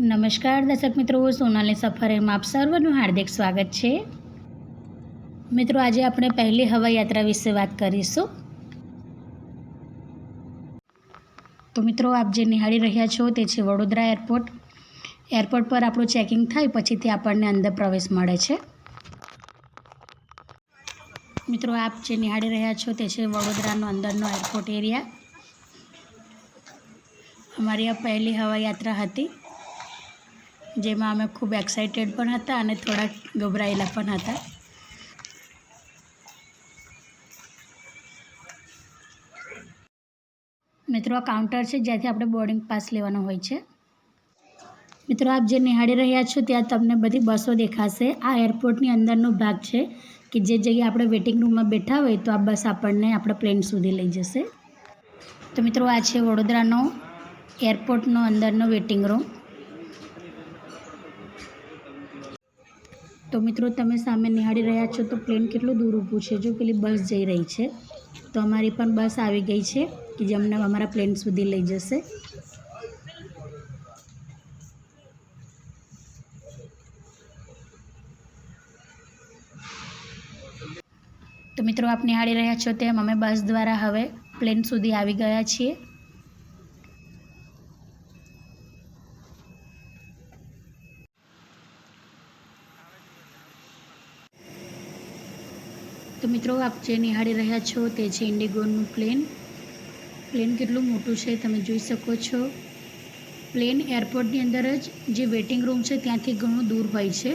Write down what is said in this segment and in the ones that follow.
નમસ્કાર દર્શક મિત્રો, સોનાલી સફરેમાં આપ સર્વનું હાર્દિક સ્વાગત છે. મિત્રો, આજે આપણે પહેલી હવાઈ યાત્રા વિશે વાત કરીશું. તો મિત્રો, આપ જે નિહાળી રહ્યા છો તે છે વડોદરા એરપોર્ટ. એરપોર્ટ પર આપણું ચેકિંગ થાય પછીથી આપણને અંદર પ્રવેશ મળે છે. મિત્રો, આપ જે નિહાળી રહ્યા છો તે છે વડોદરાનો અંદરનો એરપોર્ટ એરિયા. અમારી આ પહેલી હવાઈ યાત્રા હતી. જેમાં અમે ખૂબ એક્સાઇટેડ પણ હતા અને થોડાક ગભરાયેલા પણ હતા. મિત્રો, આ કાઉન્ટર છે, જ્યાંથી આપણે બોર્ડિંગ પાસ લેવાનો હોય છે. મિત્રો, આપ જે નિહાળી રહ્યા છો, ત્યાં તમને બધી બસો દેખાશે. આ એરપોર્ટની અંદરનો ભાગ છે, કે જે જગ્યાએ આપણે વેટિંગ રૂમમાં બેઠા હોય, તો આ બસ આપણને આપણા પ્લેન સુધી લઈ જશે. તો મિત્રો, આ છે વડોદરાનો એરપોર્ટનો અંદરનો વેટિંગ રૂમ તો મિત્રો તમે સામે નિહાળી રહ્યા છો તો પ્લેન કેટલું દૂર ઊભું છે? જો પેલી બસ જઈ રહી છે, તો અમારી પણ બસ આવી ગઈ છે કે જે અમને અમારા પ્લેન સુધી લઈ જશે. તો મિત્રો આપ નિહાળી રહ્યા છો તેમ અમે બસ દ્વારા હવે પ્લેન સુધી આવી ગયા છીએ. તો મિત્રો, આપ જે નિહાળી રહ્યા છો તે છે ઇન્ડિગોનું પ્લેન પ્લેન કેટલું મોટું છે તમે જોઈ શકો છો. પ્લેન એરપોર્ટની અંદર જ જે વેટિંગ રૂમ છે ત્યાંથી ઘણું દૂર હોય છે.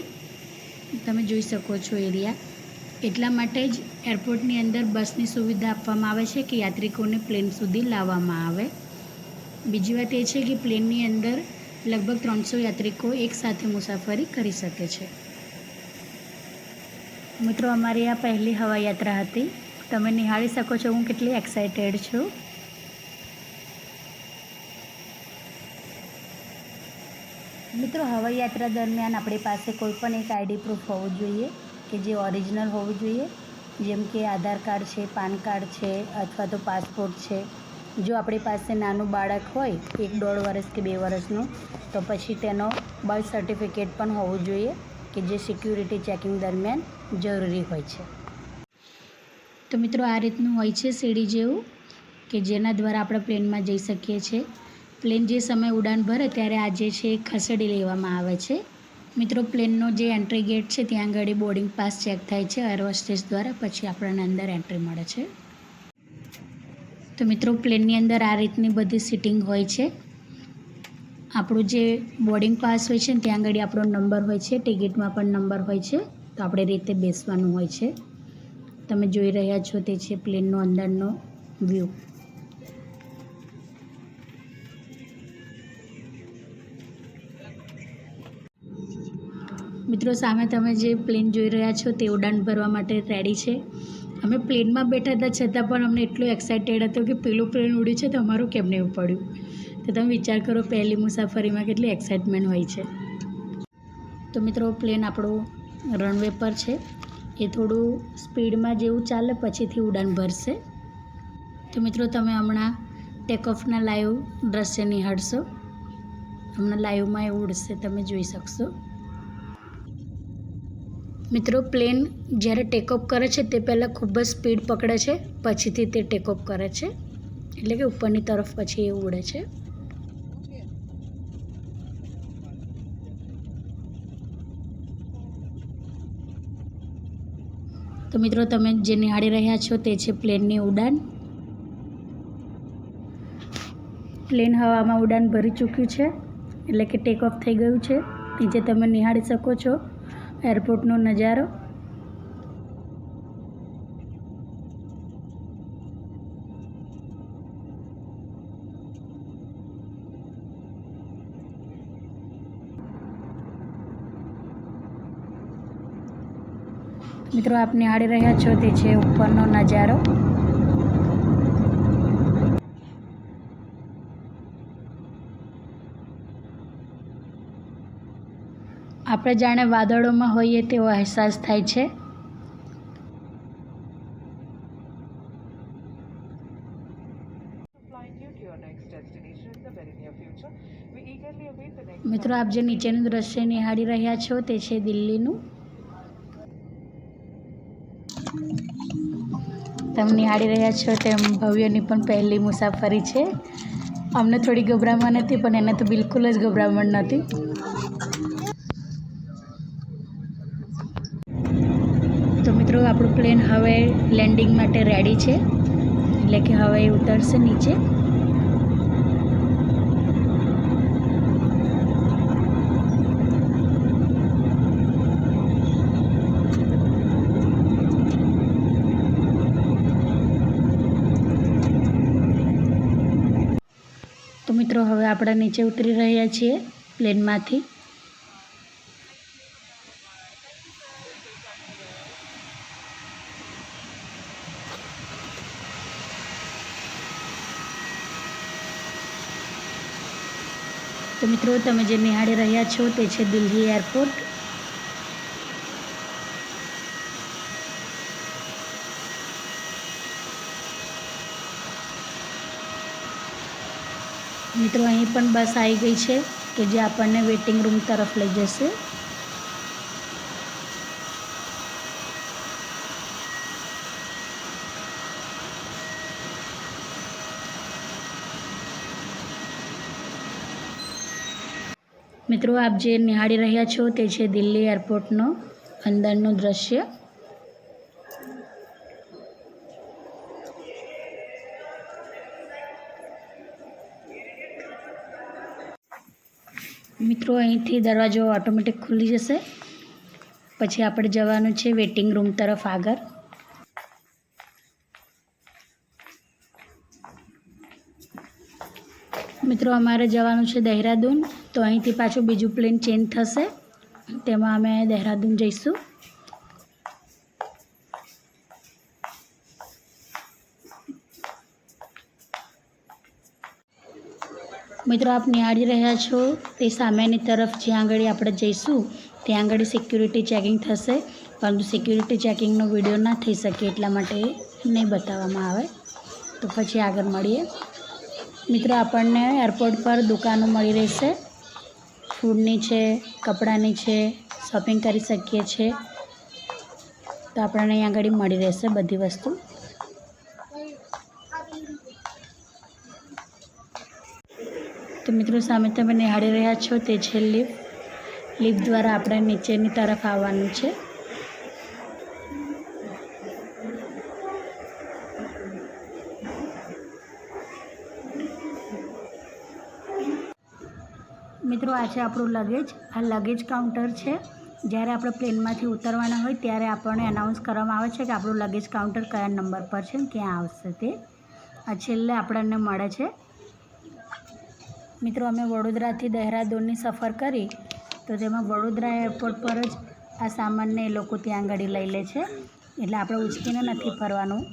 તમે જોઈ શકો છો એરિયા એટલા માટે જ એરપોર્ટની અંદર બસની સુવિધા આપવામાં આવે છે કે યાત્રિકોને પ્લેન સુધી લાવવામાં આવે. બીજી વાત એ છે કે પ્લેનની અંદર લગભગ ત્રણસો યાત્રિકો એકસાથે મુસાફરી કરી શકે છે. મિત્રો, અમારી આ પહેલી હવાઈ યાત્રા હતી. તમે નિહાળી શકો છો, હું કેટલી એક્સાઇટેડ છું. મિત્રો હવાઈ યાત્રા દરમિયાન આપણી પાસે કોઈ પણ એક આઈડી પ્રૂફ હોવું જોઈએ, કે જે ઓરિજિનલ હોવું જોઈએ. જેમ કે આધાર કાર્ડ છે, પાન કાર્ડ છે, અથવા તો પાસપોર્ટ છે. જો આપણી પાસે નાનું બાળક હોય, એક દોઢ વર્ષ કે બે વર્ષનું, તો પછી તેનો બર્થ સર્ટિફિકેટ પણ હોવું જોઈએ. કે જે સિક્યુરિટી ચેકિંગ દરમિયાન જરૂરી હોય છે. તો મિત્રો, આ રીતનું હોય છે સીડી જેવું, કે જેના દ્વારા આપણે પ્લેનમાં જઈ શકીએ છીએ. પ્લેન જે સમય ઉડાન ભરે ત્યારે આ જે છે એ ખસેડી લેવામાં આવે છે. મિત્રો, પ્લેનનો જે એન્ટ્રી ગેટ છે, ત્યાં આગળ બોર્ડિંગ પાસ ચેક થાય છે એર હોસ્ટેસ દ્વારા, પછી આપણને અંદર એન્ટ્રી મળે છે. તો મિત્રો, પ્લેનની અંદર આ રીતની બધી સિટિંગ હોય છે. આપણું જે બોર્ડિંગ પાસ હોય છે ને, ત્યાં આગળ આપણો નંબર હોય છે ટિકિટમાં પણ નંબર હોય છે. તો આપણે રીતે બેસવાનું હોય છે. તમે જોઈ રહ્યા છો તે છે પ્લેનનો અંદરનો વ્યૂ મિત્રો, સામે તમે જે પ્લેન જોઈ રહ્યા છો તે ઉડાન ભરવા માટે રેડી છે. અમે પ્લેનમાં બેઠા હતા, છતાં પણ અમને એટલું એક્સાઇટેડ હતો કે પેલું પ્લેન ઉડ્યું છે તો અમારું કેમ નહીં પડ્યું તો તમે વિચાર કરો, પહેલી મુસાફરીમાં કેટલી એક્સાઇટમેન્ટ હોય છે. તો મિત્રો પ્લેન આપણું રનવે પર છે. એ થોડું સ્પીડમાં જેવું ચાલે, પછીથી ઉડાન ભરશે. તો મિત્રો, તમે હમણાં ટેક ઓફના લાઈવ દ્રશ્ય નિહાળશો. હમણાં લાઈવમાં એ ઉડશે, તમે જોઈ શકશો. મિત્રો પ્લેન જ્યારે ટેકઓફ કરે છે, તે પહેલાં ખૂબ જ સ્પીડ પકડે છે, પછીથી તે ટેકઓફ કરે છે. એટલે કે ઉપરની તરફ પછી એ ઉડે છે. તો મિત્રો, તમે જે નિહાળી રહ્યા છો તે છે પ્લેનની ઉડાન. પ્લેન હવામાં ઉડાન ભરી ચૂક્યું છે, એટલે કે ટેક ઓફ થઈ ગયું છે. નીચે તમે નિહાળી શકો છો એરપોર્ટનો નજારો. મિત્રો આપ નિહાળી રહ્યા છો તે છે ઉપરનો નજારો આપણે જાણે વાદળોમાં હોઈએ તેવો અહેસાસ થાય છે મિત્રો આપ જે નીચેનું દ્રશ્ય નિહાળી રહ્યા છો તે છે દિલ્હીનું તમે નિહાળી રહ્યા છો તેમ ભવ્યની પણ પહેલી મુસાફરી છે. અમને થોડી ગભરામણ હતી, પણ એને તો બિલકુલ જ ગભરામણ નહોતી. તો મિત્રો, આપણું પ્લેન હવે લેન્ડિંગ માટે રેડી છે. એટલે કે હવે ઉતરશે નીચે તો મિત્રો, હવે આપણે નીચે ઉતરી રહ્યા છીએ પ્લેનમાંથી. તો મિત્રો, તમે જે નિહાળી રહ્યા છો તે છે દિલ્હી એરપોર્ટ. મિત્રો, અહીં પણ બસ આવી ગઈ છે કે જે આપણને વેઇટિંગ રૂમ તરફ લઈ જશે. મિત્રો, આપ જે નિહાળી રહ્યા છો તે છે દિલ્હી એરપોર્ટનો અંદરનું દ્રશ્ય. મિત્રો, અહીંથી દરવાજો ઓટોમેટિક ખુલી જશે. પછી આપણે જવાનું છે વેઇટિંગ રૂમ તરફ આગળ. મિત્રો, અમારે જવાનું છે દહેરાદૂન. તો અહીંથી પાછું બીજું પ્લેન ચેન્જ થશે. તેમાં અમે દહેરાદૂન જઈશું. મિત્રો, આપ નિહાળી રહ્યા છો તે સામેની તરફ જ્યાં આગળ આપણે જઈશું, ત્યાં આગળ સિક્યુરિટી ચેકિંગ થશે, પરંતુ સિક્યુરિટી ચેકિંગનો વીડિયો ના થઈ શકે એટલા માટે નહીં બતાવવામાં આવે. તો પછી આગળ મળીએ. મિત્રો, આપણને એરપોર્ટ પર દુકાનો મળી રહેશે. ફૂડની છે, કપડાની છે શોપિંગ કરી શકીએ છીએ તો આપણને અહીં આગળ મળી રહેશે બધી વસ્તુ. તો મિત્રો સામે તમે નિહાળી રહ્યા છો તે છે લીફ લીફ દ્વારા આપણે નીચેની તરફ આવવાનું છે. મિત્રો, આ છે આપણું લગેજ આ લગેજ કાઉન્ટર છે. જ્યારે આપણે પ્લેનમાંથી ઉતરવાના હોય ત્યારે આપણને એનાઉન્સ કરવામાં આવે છે કે આપણું લગેજ કાઉન્ટર કયા નંબર પર છે, ક્યાં આવશે તે. આ છેલ્લે આપણને મળે છે મિત્રો, અમે વડોદરાથી દહેરાદૂનની સફર કરી. તો તેમાં વડોદરા એરપોર્ટ પર જ આ સામાનને એ લોકો ત્યાં આગળ લઈ લે છે. એટલે આપણે ઉચકીને નથી ફરવાનું.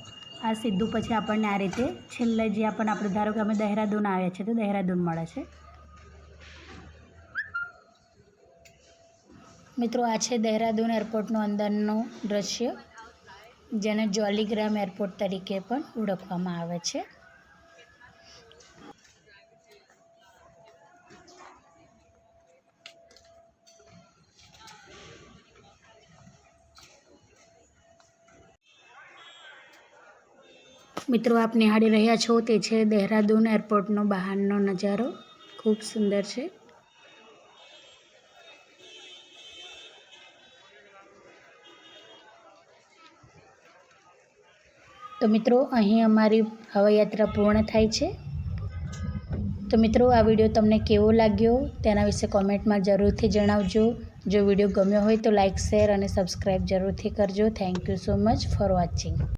આ સીધું પછી આપણને આ રીતે છેલ્લે જે આપણને આપણે ધારો કે અમે દહેરાદૂન આવ્યા છીએ, તો દહેરાદૂન મળે છે. મિત્રો, આ છે દહેરાદૂન એરપોર્ટનું અંદરનું દૃશ્ય જેને જોલીગ્રામ એરપોર્ટ તરીકે પણ ઓળખવામાં આવે છે. મિત્રો, આપ નિહાળી રહ્યા છો તે છે દહેરાદૂન એરપોર્ટનો બહારનો નજારો. ખૂબ સુંદર છે. તો મિત્રો, અહીં અમારી હવાયાત્રા પૂર્ણ થાય છે. તો મિત્રો, આ વીડિયો તમને કેવો લાગ્યો તેના વિશે કોમેન્ટમાં જરૂરથી જણાવજો. જો વીડિયો ગમ્યો હોય તો લાઇક શેર અને સબસ્ક્રાઈબ જરૂરથી કરજો. Thank you so much for watching.